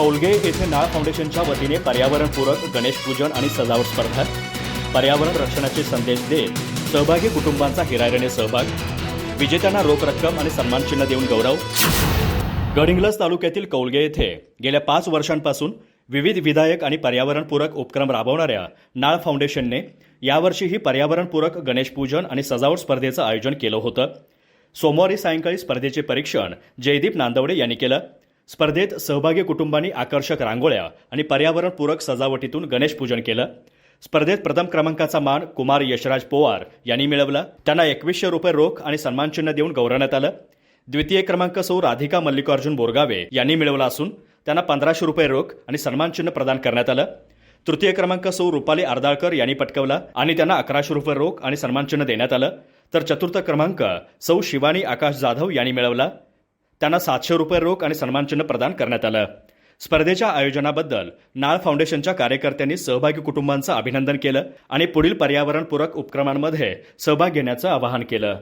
कौलगे येथे नाळ फाउंडेशनच्या वतीने पर्यावरणपूरक गणेश पूजन आणि सजावट स्पर्धा पर्यावरण रक्षणाचे संदेश देत सहभागी कुटुंबांचा हिरायरणे सहभाग विजेत्यांना रोख रक्कम आणि सन्मानचिन्ह देऊन गौरव. गडिंग्लज तालुक्यातील कौलगे येथे गेल्या पाच वर्षांपासून विविध विधायक आणि पर्यावरणपूरक उपक्रम राबवणाऱ्या नाळ फाउंडेशनने यावर्षीही पर्यावरणपूरक गणेश पूजन आणि सजावट स्पर्धेचं आयोजन केलं होतं. सोमवारी सायंकाळी स्पर्धेचे परीक्षण जयदीप नांदवडे यांनी केलं. स्पर्धेत सहभागी कुटुंबांनी आकर्षक रांगोळ्या आणि पर्यावरणपूरक सजावटीतून गणेश पूजन केलं. स्पर्धेत प्रथम क्रमांकाचा मान कुमार यशराज पोवार यांनी मिळवला. त्यांना एकवीसशे रुपये रोख आणि सन्मानचिन्ह देऊन गौरवण्यात आलं. द्वितीय क्रमांक सौ राधिका मल्लिकार्जुन बोरगावे यांनी मिळवला असून त्यांना पंधराशे रुपये रोख आणि सन्मानचिन्ह प्रदान करण्यात आलं. तृतीय क्रमांक सौ रुपाली अर्दाळकर यांनी पटकवला आणि त्यांना अकराशे रुपये रोख आणि सन्मानचिन्ह देण्यात आलं. तर चतुर्थ क्रमांक सौ शिवानी आकाश जाधव यांनी मिळवला. त्यांना सातशे रुपये रोख आणि सन्मानचिन्ह प्रदान करण्यात आलं. स्पर्धेच्या आयोजनाबद्दल नाळ फाउंडेशनच्या कार्यकर्त्यांनी सहभागी कुटुंबांचं अभिनंदन केलं आणि पुढील पर्यावरणपूरक उपक्रमांमध्ये सहभाग घेण्याचं आवाहन केलं.